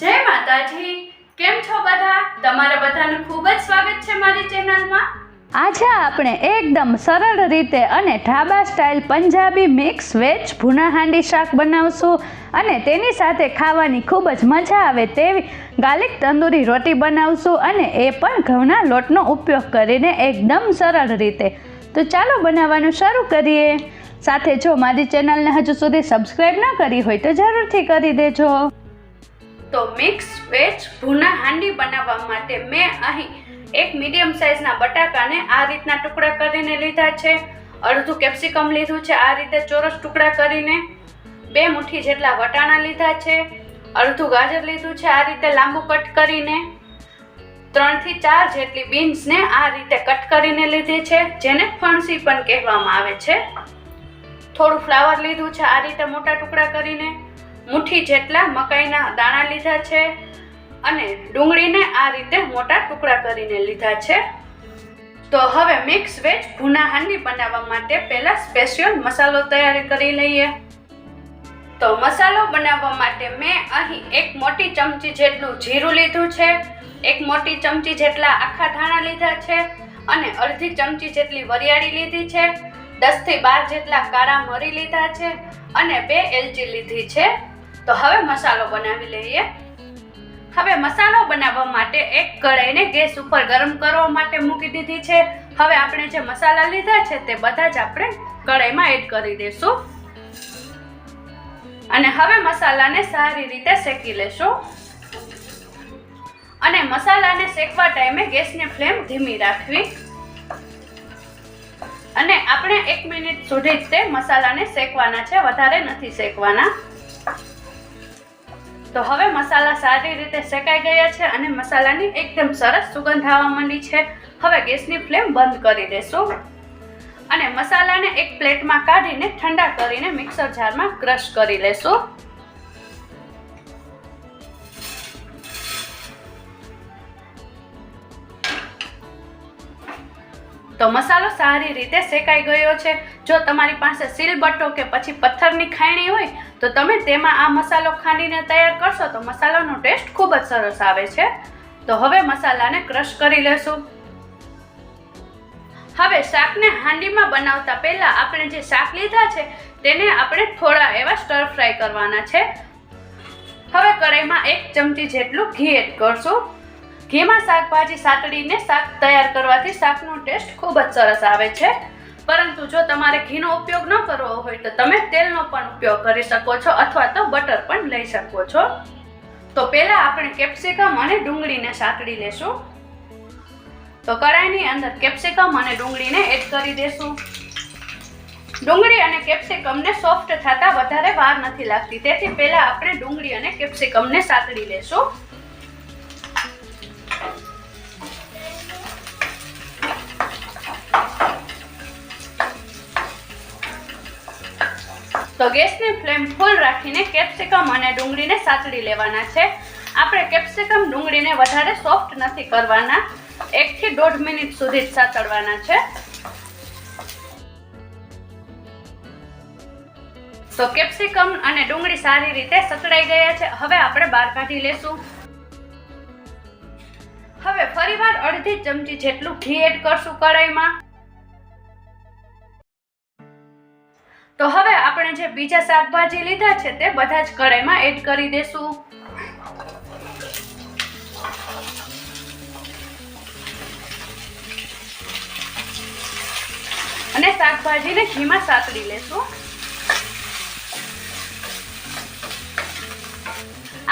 જય માતાજી. કેમ છો બધા? તમારા બધાનું ખૂબ જ સ્વાગત છે મારી ચેનલમાં. આજે આપણે એકદમ સરળ રીતે અને dhaba style Punjabi mix veg bhuna handi શાક બનાવશું અને તેની સાથે ખાવાની ખૂબ જ મજા આવે તેવી ગાર્લિક તંદૂરી રોટી બનાવશું અને એ પણ ઘઉંના લોટનો ઉપયોગ કરીને એકદમ સરળ રીતે. તો ચાલો બનાવવાનું શરૂ કરીએ. સાથે જો મારી ચેનલને હજુ સુધી સબસ્ક્રાઈબ ન કરી હોય તો જરૂરથી કરી દેજો. તો મિક્સ વેજ ભૂના હાંડી બનાવવા માટે મેં અહીં એક મીડિયમ સાઇઝના બટાકાને આ રીતના ટુકડા કરીને લીધા છે. અડધું કેપ્સિકમ લીધું છે, આ રીતે ચોરસ ટુકડા કરીને બે મુઠ્ઠી જેટલા વટાણા લીધા છે. અડધું ગાજર લીધું છે, આ રીતે લાંબુ કટ કરીને ત્રણથી ચાર જેટલી બીન્સને આ રીતે કટ કરીને લીધી છે, જેને ફણસી પણ કહેવામાં આવે છે. થોડું ફ્લાવર લીધું છે, આ રીતે મોટા ટુકડા કરીને મુઠ્ઠી જેટલા મકાઈના દાણા લીધા છે અને ડુંગળીને આ રીતે મોટા ટુકડા કરીને લીધા છે. તો હવે મિક્સ વેજ ભૂના હાંડી બનાવવા માટે પહેલાં સ્પેશિયલ મસાલો તૈયારી કરી લઈએ. તો મસાલો બનાવવા માટે મેં અહીં એક મોટી ચમચી જેટલું જીરું લીધું છે, એક મોટી ચમચી જેટલા આખા ધાણા લીધા છે અને અડધી ચમચી જેટલી વરિયાળી લીધી છે દસથી બાર જેટલા કાળા મરી લીધા છે અને બે એલચી લીધી છે. તો હવે મસાલો બનાવી લઈએ. હવે મસાલો બનાવવા માટે એક કઢાઈને ગેસ ઉપર ગરમ કરવા માટે મૂકી દીધી છે. હવે આપણે જે મસાલા લીધા છે તે બધા જ આપણે કઢાઈમાં એડ કરી દેશું. અને હવે મસાલાને સારી રીતે શેકી લેશું. અને મસાલાને શેકવા ટાઈમે ગેસની ફ્લેમ ધીમી રાખવી. અને આપણે એક મિનિટ સુધી જ તે મસાલાને શેકવાના છે. વધારે નથી શેકવાના. તો હવે મસાલા સારી રીતે શેકાઈ ગયા છે અને મસાલાની એકદમ સરસ સુગંધ આવવા માંડી છે. હવે ગેસની ફ્લેમ બંધ કરી દેશું. અને મસાલાને એક પ્લેટમાં કાઢીને ઠંડા કરીને મિક્સર જારમાં ક્રશ કરી લેશું. તો મસાલો સારી રીતે શેકાઈ ગયો છે. જો તમારી પાસે સીલબટ્ટો કે પછી પથ્થરની ખાયણી હોય, તો તમે તેમાં આ મસાલો ખાંડીને તૈયાર કરશો તો મસાલાનો ટેસ્ટ ખૂબ જ સરસ આવે છે. તો હવે મસાલાને ક્રશ કરી લેશું. હવે શાકને હાંડીમાં બનાવતા પહેલાં આપણે જે શાક લીધા છે, તેને આપણે થોડા એવા સ્ટર ફ્રાય કરવાના છે. હવે કઢાઈમાં એક ચમચી જેટલું ઘી એડ કરશું. ઘીમાં શાકભાજી સાતડીને શાક તૈયાર કરવાથી શાકનો ટેસ્ટ ખૂબ જ સરસ આવે છે. પરંતુ જો તમારે ઘીનો ઉપયોગ ન કરવો હોય તો તમે તેલનો પણ ઉપયોગ કરી શકો છો અથવા તો બટર પણ લઈ શકો છો. તો પહેલાં આપણે કેપ્સિકમ અને ડુંગળીને સાતડી લેશું. તો કડાઈની અંદર કેપ્સિકમ અને ડુંગળીને એડ કરી દેશું. ડુંગળી અને કેપ્સિકમને સોફ્ટ થતાં વધારે વાર નથી લાગતી. તેથી પહેલાં આપણે ડુંગળી અને કેપ્સિકમને સાતડી લેશું. તો ગેસની ફ્લેમ ફૂલ રાખીને કેપ્સિકમ અને ડુંગળીને સાચડી લેવાના છે. આપણે કેપ્સિકમ, ડુંગળીને વધારે સોફ્ટ નથી કરવાના. એકથી દોઢ મિનિટ સુધી જ સાતળવાના છે. તો કેપ્સિકમ અને ડુંગળી સારી રીતે સચડાઈ ગયા છે. હવે આપણે બહાર કાઢી લેશું. હવે ફરીવાર અડધી ચમચી જેટલું ઘી એડ કરશું કઢાઈમાં. તો હવે આપણે જે બીજા શાકભાજી લીધા છે તે બધા જ કઢાઈમાં એડ કરી દેશું. અને શાકભાજીને ઘીમાં સાતડી લેશું.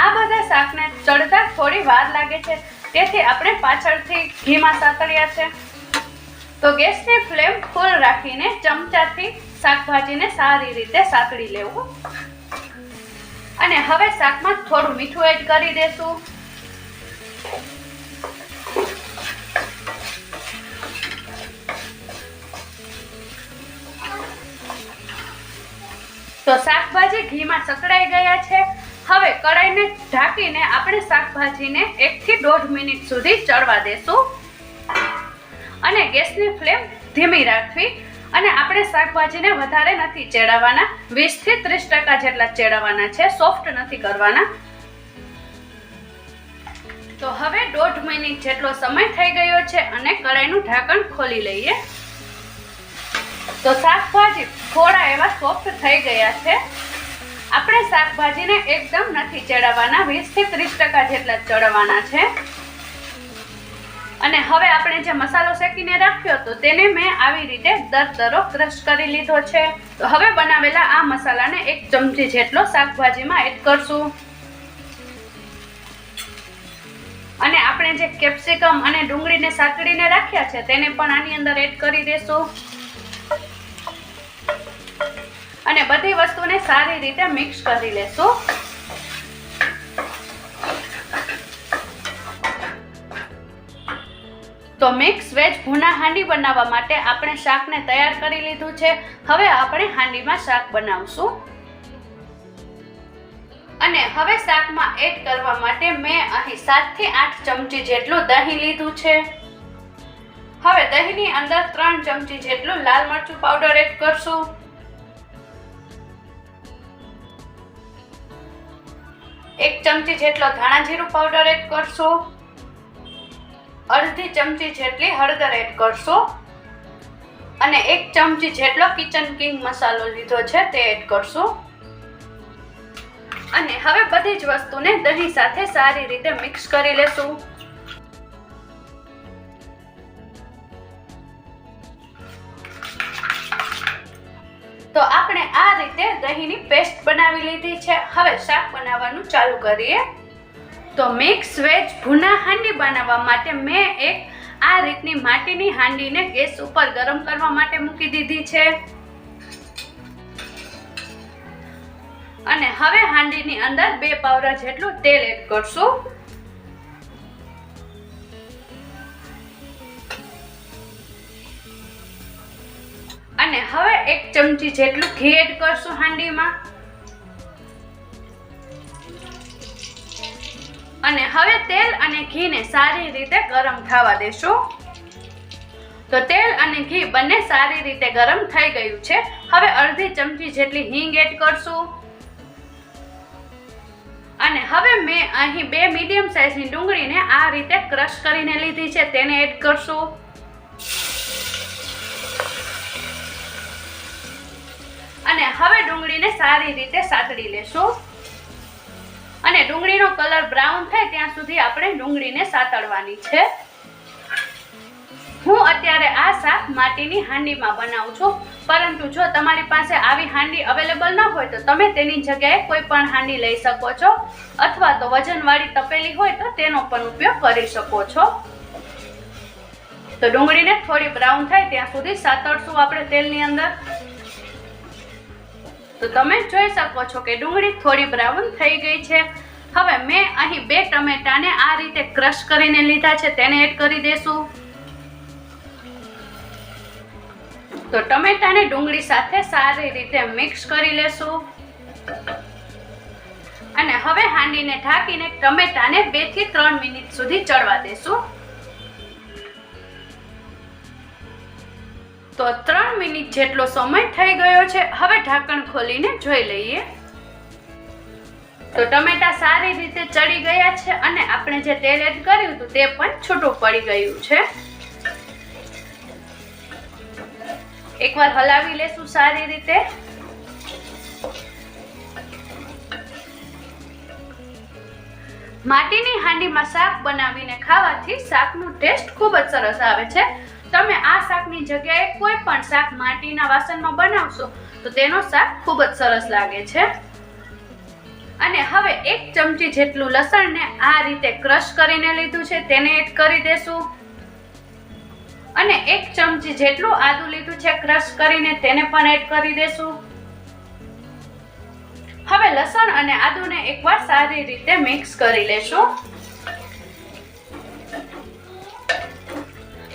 આ બધા શાકને ચડતા થોડી વાર લાગે છે. તેથી આપણે પાછળથી ઘીમાં સાતળ્યા છે. તો ગેસની ફ્લેમ ફૂલ રાખીને ચમચાથી શાકભાજીને સારી રીતે સાતળી લેવું. અને હવે શાકમાં થોડું મીઠું એડ કરી દેશું. તો શાકભાજી ઘીમાં સકળાઈ ગયા છે. હવે કડાઈને ઢાંકીને આપણે શાકભાજીને એકથી દોઢ મિનિટ સુધી ચડવા દેશું. અને ગેસની ફ્લેમ ધીમી રાખવી અને આપણે શાકભાજીને વધારે નથી ચેડાવવાના વીસથી ત્રીસ ટકા જેટલા ચેડાવવાના છે, સોફ્ટ નથી કરવાના. તો હવે દોઢ મિનિટ જેટલો સમય થઈ ગયો છે અને કડાઈનું ઢાંકણ ખોલી લઈએ. તો શાકભાજી થોડા એવા સોફ્ટ થઈ ગયા છે. આપણે શાકભાજીને એકદમ નથી ચડાવવાના વીસથી ત્રીસ ટકા જેટલા ચડવાના છે. અને હવે આપણે જે મસાલો શેકીને રાખ્યો હતો તેને મેં આવી રીતે દરદરો ક્રશ કરી લીધો છે. તો હવે બનાવેલા આ મસાલાને એક ચમચી જેટલો શાકભાજીમાં એડ કરશું. અને આપણે જે કેપ્સિકમ અને ડુંગળીને સાતડીને રાખ્યા છે તેને પણ આની અંદર એડ કરી દેશું. અને બધી વસ્તુને સારી રીતે મિક્સ કરી લેશું. તો મિક્સ વેજ ભૂના હાંડી બનાવવા માટે આપણે શાકને તૈયાર કરી લીધું છે. હવે આપણે હાંડીમાં શાક બનાવશું. અને હવે શાકમાં એડ કરવા માટે મેં અહીં સાતથી આઠ ચમચી જેટલું દહીં લીધું છે. હવે દહીંની અંદર ત્રણ ચમચી જેટલું લાલ મરચું પાવડર એડ કરશું. એક ચમચી જેટલો ધાણા જીરું પાવડર એડ કરશું. અડધી ચમચી જેટલી હળદર એડ કરશો. અને એક ચમચી જેટલો કિચન કિંગ મસાલો લીધો છે તે એડ કરશો. અને હવે બધી જ વસ્તુને દહીં સાથે સારી રીતે મિક્સ કરી લેશું. તો આપણે આ રીતે દહીંની પેસ્ટ બનાવી લીધી છે. હવે શાક બનાવવાનું ચાલુ કરીએ. તો મિક્સ વેજ ભૂના હાંડી બનાવવા માટે મેં એક આ રીતની માટીની હાંડીને ગેસ ઉપર ગરમ કરવા માટે મૂકી દીધી છે. અને હવે હાંડીની અંદર બે પાવરા જેટલું તેલ એડ કરશું. અને હવે એક ચમચી જેટલું ઘી એડ કરશું હાંડીમાં. અને હવે તેલ અને ઘીને સારી રીતે ગરમ થવા દેશું. તો તેલ અને ઘી બંને સારી રીતે ગરમ થઈ ગયું છે. હવે અડધી ચમચી જેટલી હિંગ એડ કરશું. અને હવે મેં અહીં બે મીડિયમ સાઇઝની ડુંગળીને આ રીતે ક્રશ કરીને લીધી છે. તેને એડ કરશું. અને હવે ડુંગળીને સારી રીતે સાતડી લેશું. અને ડુંગળીનો કલર બ્રાઉન થાય ત્યાં સુધી આપણે ડુંગળીને સાતળવાની છે. હું અત્યારે આ શાક માટીની હાંડીમાં બનાવું છું. પરંતુ જો તમારી પાસે આવી હાંડી અવેલેબલ ન હોય તો તમે તેની જગ્યાએ કોઈ પણ હાંડી લઈ શકો છો. અથવા તો વજનવાળી તપેલી હોય તો તેનો પણ ઉપયોગ કરી શકો છો. તો ડુંગળીને થોડી બ્રાઉન થાય ત્યાં સુધી સાતળશું આપણે તેલની અંદર. તો તમે જોઈ શકો છો કે ડુંગળી થોડી બ્રાઉન થઈ ગઈ છે. હવે મેં અહીં બે ટમેટાને આ રીતે ક્રશ કરીને લીધા છે, તેને એડ કરી દેશું. તો ટમેટાને ડુંગળી સાથે સારી રીતે મિક્સ કરી લેશું. અને હવે હાંડીને ઢાંકીને ટમેટાને બેથી ત્રણ મિનિટ સુધી ચડવા દેશું. તો ત્રણ મિનિટ જેટલો સમય થઈ ગયો છે, હવે ઢાંકણ ખોલીને જોઈ લઈએ. તો ટમેટા સારી રીતે ચડી ગયા છે અને આપણે જે તેલ એડ કર્યું હતું તે પણ છૂટું પડી ગયું છે. એકવાર હલાવી લેશું સારી રીતે. માટીની હાંડીમાં શાક બનાવીને ખાવાથી શાકનું ટેસ્ટ ખૂબ જ સરસ આવે છે. તમે આ શાકની જગ્યાએ કોઈ પણ શાક માટીના વાસણમાં બનાવશો, તો તેનો શાક ખૂબ જ સરસ લાગે છે. અને હવે એક ચમચી જેટલું લસણને આ રીતે ક્રશ કરીને લીધું છે, તેને એડ કરી દેશું. અને એક ચમચી જેટલું આદુ લીધું છે, ક્રશ કરીને તેને પણ એડ કરી દેશું. હવે લસણ અને આદુને એકવાર સારી રીતે મિક્સ કરી લેશું.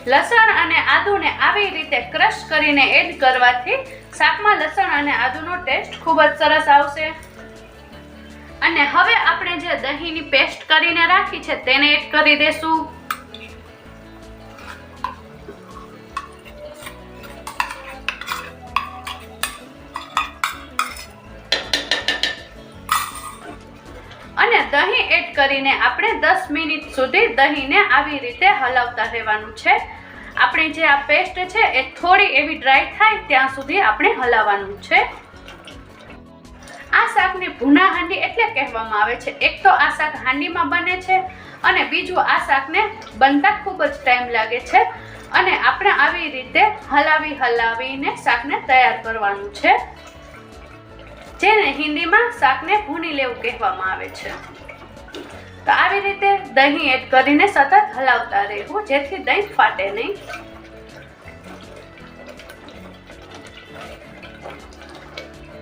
લસણ અને આદુને આવી રીતે ક્રશ કરીને એડ કરવાથી શાકમાં લસણ અને આદુનો ટેસ્ટ ખૂબ જ સરસ આવશે. અને હવે આપણે જે દહીંની પેસ્ટ કરીને રાખી છે તેને એડ કરી દેશું. દહીં એડ કરીને આપણે દસ મિનિટ સુધી દહીંને આવી રીતે હલાવતા રહેવાનું છે. આપણે જે આ પેસ્ટ છે એ થોડી એવી ડ્રાય થાય ત્યાં સુધી આપણે હલાવવાનું છે. આ શાકને ભૂના હાંડી એટલે કહેવામાં આવે છે. એક તો આ શાક હાંડીમાં બને છે અને બીજું આ શાકને બનતા ખૂબ જ ટાઈમ લાગે છે અને આપણે આવી રીતે હલાવી હલાવીને શાકને તૈયાર કરવાનું છે. જેને હિન્દીમાં શાકને ભૂની લેવું કહેવામાં આવે છે. તો આવી રીતે દહીં એડ કરીને સતત હલાવતા રહેવું, જેથી દહીં ફાટે નહીં.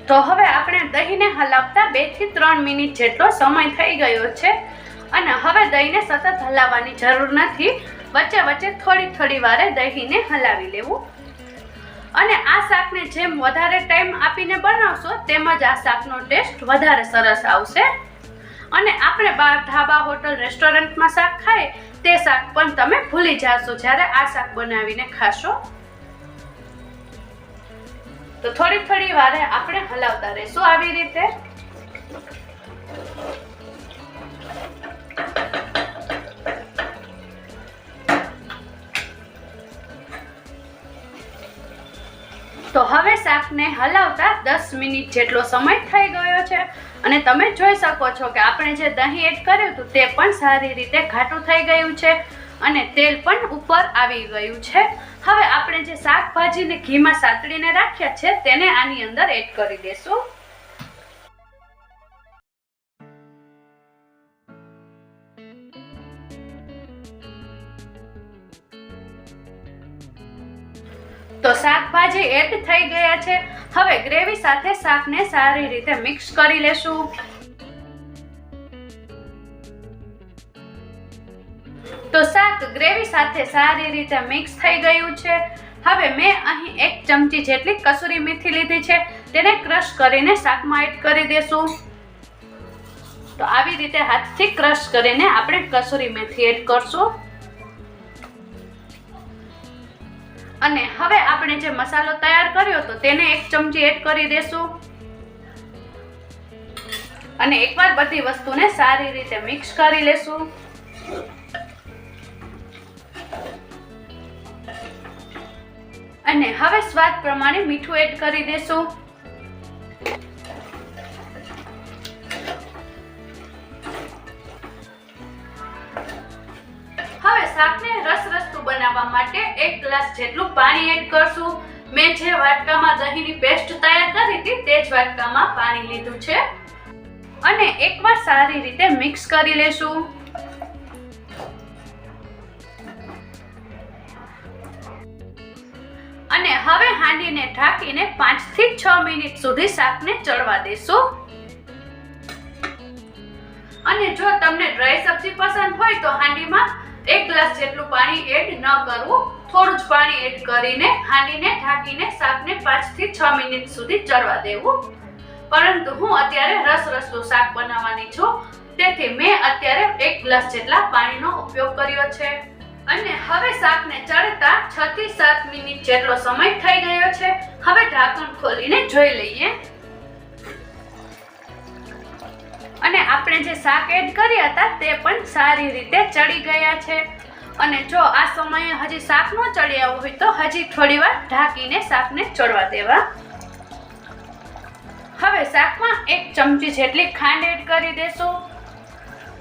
તો હવે આપણે દહીંને હલાવતા બેથી ત્રણ મિનિટ જેટલો સમય થઈ ગયો છે અને હવે દહીંને સતત હલાવવાની જરૂર નથી. વચ્ચે વચ્ચે થોડી થોડી વારે દહીંને હલાવી લેવું. અને આ શાકને જેમ વધારે ટાઈમ આપીને બનાવશો, તેમજ આ શાકનો ટેસ્ટ વધારે સરસ આવશે. અને આપણે બહાર ઢાબા હોટલ, રેસ્ટોરન્ટમાં શાક ખાય તે શાક પણ તમે ભૂલી જાશો જ્યારે આ શાક બનાવીને ખાશો. તો થોડી થોડી વારે આપણે હલાવતા રહીશું આવી રીતે. તો હવે શાકને હલાવતા દસ મિનિટ જેટલો સમય થઈ ગયો છે. અને તમે જોઈ શકો છો કે આપણે જે દહીં એડ કર્યું હતું તે પણ સારી રીતે ઘાટું થઈ ગયું છે અને તેલ પણ ઉપર આવી ગયું છે. હવે આપણે જે શાકભાજીને ઘીમાં સાતળીને રાખ્યા છે તેને આની અંદર એડ કરી દેશું. તો શાકભાજી એડ થઈ ગયા છે. હવે ગ્રેવી સાથે શાકને સારી રીતે મિક્સ કરી લેશું. તો શાક ગ્રેવી સાથે સારી રીતે મિક્સ થઈ ગયું છે. હવે મેં અહીં એક ચમચી જેટલી કસૂરી મેથી લીધી છે. તેને ક્રશ કરીને શાકમાં એડ કરી દેશું. તો આવી રીતે હાથથી ક્રશ કરીને આપણે કસૂરી મેથી એડ કરશું. અને હવે આપણે જે મસાલો તૈયાર કર્યો હતો તેને એક ચમચી એડ કરી દેશું. અને એકવાર બધી વસ્તુને સારી રીતે મિક્સ કરી લેશું. અને હવે સ્વાદ પ્રમાણે મીઠું એડ કરી દેશું. હવે શાકને રસરસતું બનાવવા માટે એક ગ્લાસ જેટલું પાણી એડ કરશું. મેં જે વાટકામાં દહીંની પેસ્ટ તૈયાર કરી હતી તે જ વાટકામાં પાણી લીધું છે. અને એકવાર સારી રીતે મિક્સ કરી લેશું. અને હવે હાંડીને ઢાંકીને 5 થી 6 મિનિટ સુધી શાકને ચડવા દેશું. અને જો તમને ડ્રાય સબ્જી પસંદ હોય તો હાંડીમાં એક ગ્લાસ જેટલું પાણી એડ ન કરવું. થોડું જ પાણી એડ કરીને હાંડીને, ઢાંકીને, શાકને 5 થી 6 મિનિટ સુધી ચડવા દેવું. પરંતુ હું અત્યારે રસ રસનું શાક બનાવવાની છું. તેથી મેં અત્યારે એક ગ્લાસ જેટલા પાણીનો ઉપયોગ કર્યો છે. અને હવે શાકને ચડતા 6 થી 7 મિનિટ જેટલો સમય થઈ ગયો છે. હવે ઢાંકણ ખોલીને જોઈ લઈએ. અને આપણે જે શાક એડ કર્યા હતા તે પણ સારી રીતે ચડી ગયા છે. અને જો આ સમયે હજી શાક ન ચડ્યા હોય તો હજી થોડી વાર ઢાંકીને શાકને ચડવા દેવા. હવે શાકમાં એક ચમચી જેટલી ખાંડ એડ કરી દેશું.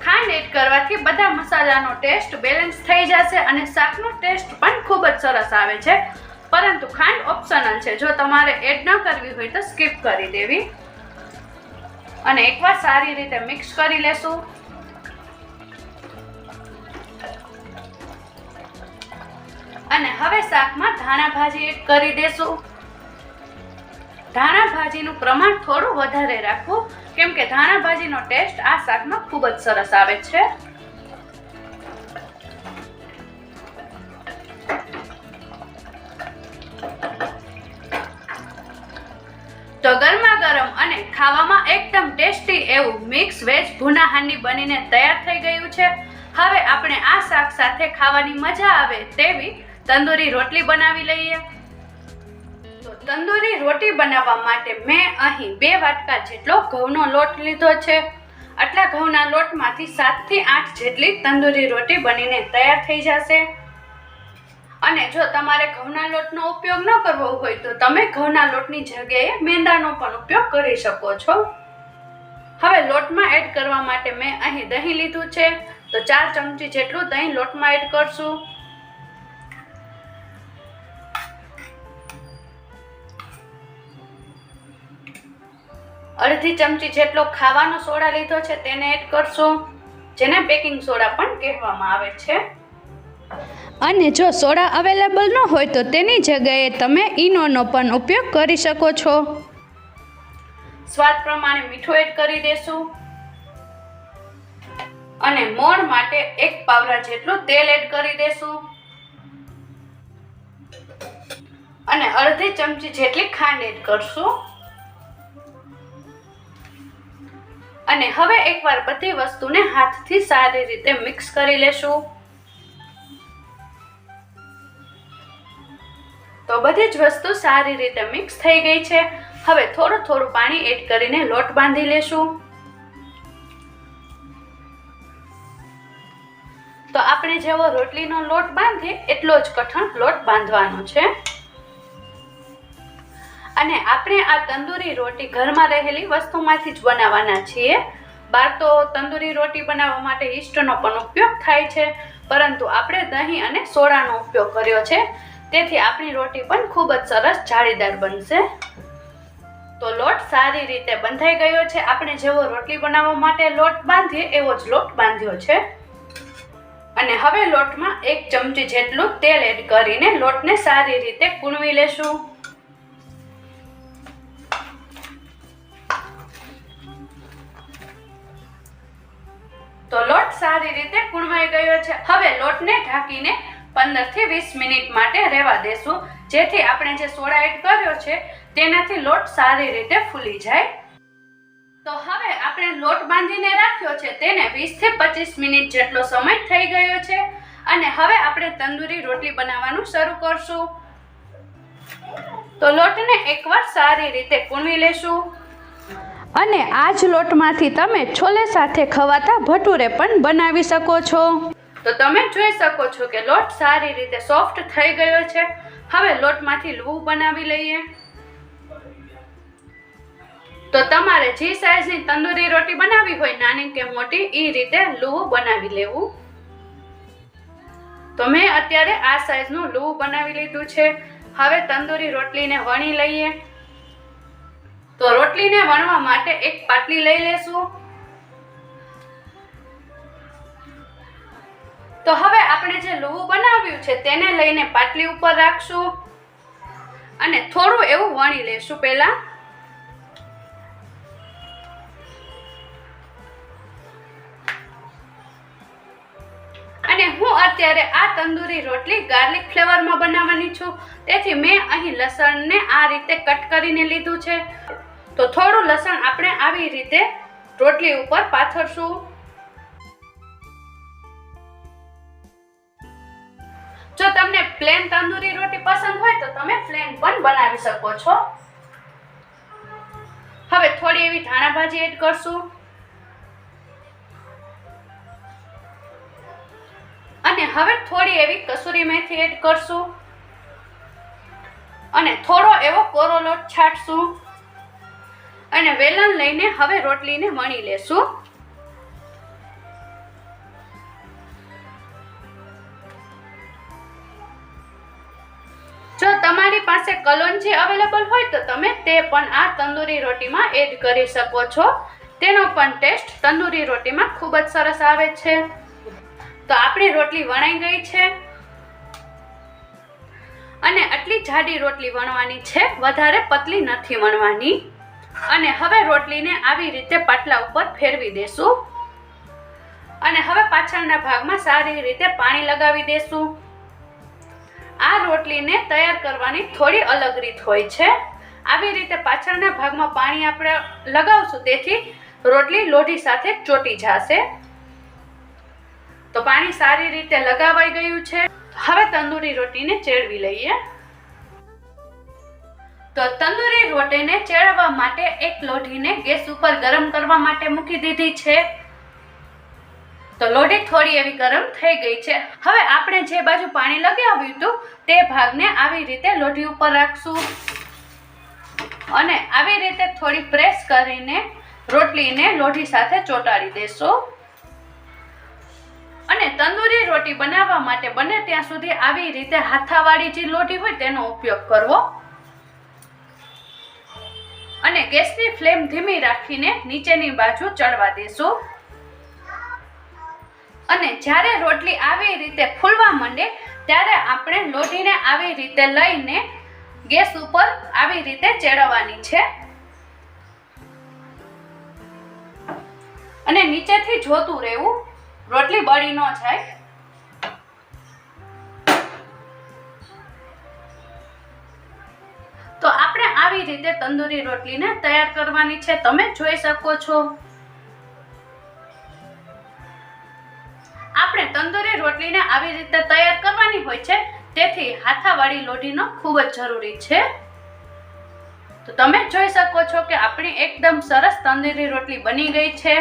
ખાંડ એડ કરવાથી બધા મસાલાનો ટેસ્ટ બેલેન્સ થઈ જશે અને શાકનો ટેસ્ટ પણ ખૂબ જ સરસ આવે છે. પરંતુ ખાંડ ઓપ્શનલ છે. જો તમારે એડ ન કરવી હોય તો સ્કીપ કરી દેવી. અને એકવાર સારી રીતે મિક્સ કરી લેશું. અને હવે શાકમાં ધાણા ભાજી એડ કરી દેશું. ધાણા ભાજીનું પ્રમાણ થોડું વધારે રાખવું, કેમ કે ધાણા ભાજીનો ટેસ્ટ આ શાકમાં ખૂબ જ સરસ આવે છે. ટેસ્ટી એવું મિક્સ વેજ ભૂના હાંડી બનીને તૈયાર થઈ ગયું છે. હવે આપણે આ શાક સાથે ખાવાની મજા આવે તેવી તંદૂરી રોટલી બનાવી લઈએ. તો તંદૂરી રોટી બનાવવા માટે મેં અહીં બે વાટકા જેટલો ઘઉંનો લોટ લીધો છે. આટલા ઘઉંના લોટમાંથી સાતથી આઠ જેટલી તંદૂરી રોટી બનીને તૈયાર થઈ જશે. અને જો તમારે ઘઉંના લોટનો ઉપયોગ ન કરવો હોય તો તમે ઘઉંના લોટની જગ્યાએ મેંદાનો પણ ઉપયોગ કરી શકો છો. હવે લોટમાં એડ કરવા માટે મેં અહીં દહીં લીધું છે. તો ચાર ચમચી જેટલું દહીં લોટમાં એડ કરશું. અડધી ચમચી જેટલો ખાવાનો સોડા લીધો છે તેને એડ કરશું, જેને બેકિંગ સોડા પણ કહેવામાં આવે છે. અને જો સોડા અવેલેબલ ન હોય તો તેની જગ્યાએ તમે ઈનોનો પણ ઉપયોગ કરી શકો છો. સ્વાદ પ્રમાણે મીઠું એડ કરી દેશું. અને મોણ માટે એક પાવરા જેટલું તેલ એડ કરી દેશું. અને અડધી ચમચી જેટલી ખાંડ એડ કરશું. અને હવે એકવાર બધી વસ્તુને હાથથી સારી રીતે મિક્સ કરી લેશું. તો બધી જ વસ્તુ સારી રીતે મિક્સ થઈ ગઈ છે. હવે થોડું થોડું પાણી એડ કરીને લોટ બાંધી લેશું. તો આપણે જેવો રોટલીનો લોટ બાંધીએ, એટલો જ કઠણ લોટ બાંધવાનો છે. અને આપણે આ તંદૂરી રોટી ઘરમાં રહેલી વસ્તુમાંથી જ બનાવવાના છીએ. બહાર તો તંદૂરી રોટી બનાવવા માટે ઈસ્ટનો પણ ઉપયોગ થાય છે, પરંતુ આપણે દહીં અને સોડાનો ઉપયોગ કર્યો છે. તેથી આપણી રોટી પણ ખૂબ જ સરસ જાળીદાર બનશે. તો લોટ સારી રીતે બંધાઈ ગયો છે. આપણે જેવો રોટલી બનાવવા માટે લોટ બાંધીએ, એવો જ લોટ બાંધ્યો છે. અને હવે લોટમાં એક ચમચી જેટલું તેલ એડ કરીને લોટને સારી રીતે કૂણવી લેશું. તો લોટ સારી રીતે કૂણવાઈ ગયો છે. હવે લોટને ઢાંકીને પંદરથી વીસ મિનિટ માટે રહેવા દેશું. જેથી આપણે જે સોડા એડ કર્યો છે, તેનાથી લોટ સારી રીતે ફૂલી જાય. તો હવે આપણે લોટ બાંધીને રાખ્યો છે, તેને 20 થી પચીસ મિનિટ જેટલો સમય થઈ ગયો છે. અને હવે આપણે તંદૂરી રોટલી બનાવવાનું શરૂ કરશું. તો લોટને એકવાર સારી રીતે કૂણવી લેશું. અને આ જ લોટમાંથી તમે છોલે સાથે ખવાતા ભટુરે પણ બનાવી શકો છો. તો તમે જોઈ શકો છો કે લોટ સારી રીતે સોફ્ટ થઈ ગયો છે. હવે લોટમાંથી લૂ બનાવી લઈએ. તો તમારે જે સાઈઝની તંદૂરી રોટી બનાવી હોય, નાની કે મોટી, એ રીતે લૂ બનાવી લેવું. તો મેં અત્યારે આ સાઈઝનું લૂ બનાવી લીધું છે. હવે તંદૂરી રોટલીને વણી લઈએ. તો રોટલીને વણવા માટે એક પાટલી લઈ લેશું. તો હવે આપણે જે લુવું બનાવ્યું છે તેને લઈને પાટલી ઉપર રાખશું અને થોડું એવું વણી લેશું પહેલા. અને હું અત્યારે આ તંદૂરી રોટલી ગાર્લિક ફ્લેવરમાં બનાવવાની છું. તેથી મેં અહીં લસણને આ રીતે કટ કરીને લીધું છે. તો થોડું લસણ આપણે આવી રીતે રોટલી ઉપર પાથરશું. પ્લેન તંદૂરી રોટી પસંદ હોય તો તમે પ્લેન પણ બનાવી શકો છો. હવે થોડી એવી ધાણા ભાજી એડ કરશું. અને હવે થોડી એવી કસૂરી મેથી એડ કરશું. અને થોડો એવો કોરો લોટ છાંટશું. અને વેલણ લઈને હવે રોટલીને વણી લેશું. તમારી કલોન જે અવેલેબલ હોય તો તમે તે પણ આ તંદૂરી રોટીમાં એડ કરી શકો છો. તેનો પણ ટેસ્ટ તંદૂરી રોટીમાં ખૂબ જ સરસ આવે છે. તો આપણી રોટલી વણાઈ ગઈ છે. અને આટલી જાડી રોટલી વણવાની છે, વધારે પતલી નથી વણવાની. અને હવે રોટલીને આવી રીતે પાટલા ઉપર ફેરવી દેશું. અને હવે પાછળના ભાગમાં સારી રીતે પાણી લગાવી દેશું. આ રોટલીને તૈયાર કરવાની થોડી અલગ રીત હોય છે. આવી રીતે પાછળના ભાગમાં પાણી આપણે લગાવશું તેથી રોટલી લોઢી સાથે ચોટી જશે. તો પાણી સારી રીતે લગાવાઈ ગયું છે. હવે તંદૂરી રોટીને ચેડવી લઈએ. તો તંદૂરી રોટીને ચેડવા માટે એક લોઢીને ગેસ ઉપર ગરમ કરવા માટે મૂકી દીધી છે. તો લોઢી થોડી એવી ગરમ થઈ ગઈ છે. હવે આપણે જે બાજુ પાણી લગાવ્યું હતું, તે ભાગને આવી રીતે લોઢી ઉપર રાખશું. અને આવી રીતે થોડી પ્રેસ કરીને રોટલીને લોઢી સાથે ચોંટાડી દેશો. અને તંદૂરી રોટી બનાવવા માટે બને ત્યાં સુધી આવી રીતે હાથાવાળી જે લોઢી હોય તેનો ઉપયોગ કરવો. અને ગેસની ફ્લેમ ધીમી રાખીને નીચેની બાજુ ચડવા દેશું. અને જ્યારે રોટલી આવી રીતે ફૂલવા માંડે, ત્યારે આપણે લોઢીને આવી રીતે લઈને ગેસ ઉપર આવી રીતે ચેડવવાની છે. અને નીચેથી જોતું રહેવું, રોટલી બળી ન જાય. તો આપણે આવી રીતે તંદૂરી રોટલીને તૈયાર કરવાની છે. તમે જોઈ શકો છો. આવી રીતે તૈયાર કરવાની હોય છે. તેથી હાથાવાળી લોઢીનો ખૂબ જ જરૂરી છે. તો તમે જોઈ શકો છો કે આપણી એકદમ સરસ તંદૂરી રોટલી બની ગઈ છે.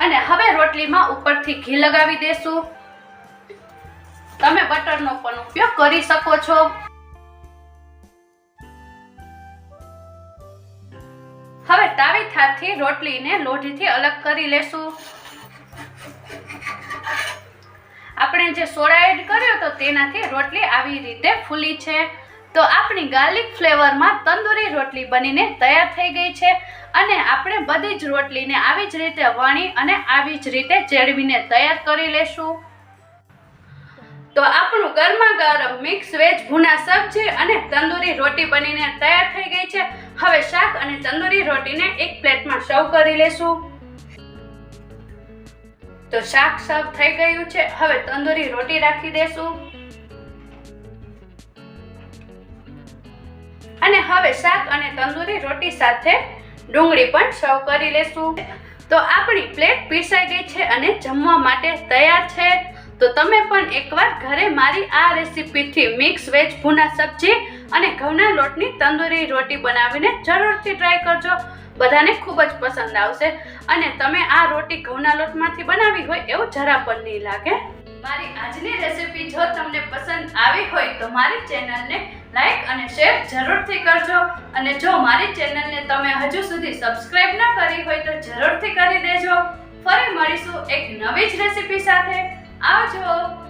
અને હવે રોટલીમાં ઉપરથી ઘી લગાવી દેશું. તમે બટરનો પણ ઉપયોગ કરી શકો છો. હવે તાવી થાથી રોટલીને લોઢીથી અલગ કરી લેશું. આપણે જે સોડા એડ કર્યો તો તેનાથી રોટલી આવી રીતે ફૂલી છે. તો આપણી ગાર્લિક ફ્લેવરમાં તંદૂરી રોટલી બનીને તૈયાર થઈ ગઈ છે અને આપણે બધી જ રોટલીને આવી જ રીતે વણી અને આવી જ રીતે ચેડવીને તૈયાર કરી લેશું. તો આપણું ગરમા ગરમ મિક્સ વેજ ભૂના સબ્જી અને તંદૂરી રોટી બનીને તૈયાર થઈ ગઈ છે. હવે શાક અને તંદૂરી રોટીને એક પ્લેટમાં સર્વ કરી લેશું. તો શાક સર્વ થઈ ગયું છે. હવે તંદૂરી રોટી રાખી દેશું. અને હવે શાક અને તંદૂરી રોટી સાથે ડુંગળી પણ સર્વ કરી લેશું. તો આપણી પ્લેટ પીસાઈ ગઈ છે અને જમવા માટે તૈયાર છે. તો તમે પણ એકવાર ઘરે મારી આ રેસીપીથી મિક્સ વેજ ભૂના સબ્જી અને ઘઉંના લોટની તંદૂરી રોટી બનાવીને જરૂરથી ટ્રાય કરજો. બધાને ખૂબ જ પસંદ આવશે. અને તમે આ રોટી ઘઉંના લોટમાંથી બનાવી હોય એવું જરા પણ નહીં લાગે. મારી આજની રેસીપી જો તમને પસંદ આવી હોય તો મારી ચેનલને લાઈક અને શેર જરૂરથી કરજો. અને જો મારી ચેનલને તમે હજુ સુધી સબસ્ક્રાઇબ ન કરી હોય તો જરૂરથી કરી દેજો. ફરી મળીશું એક નવી જ રેસીપી સાથે. આવજો.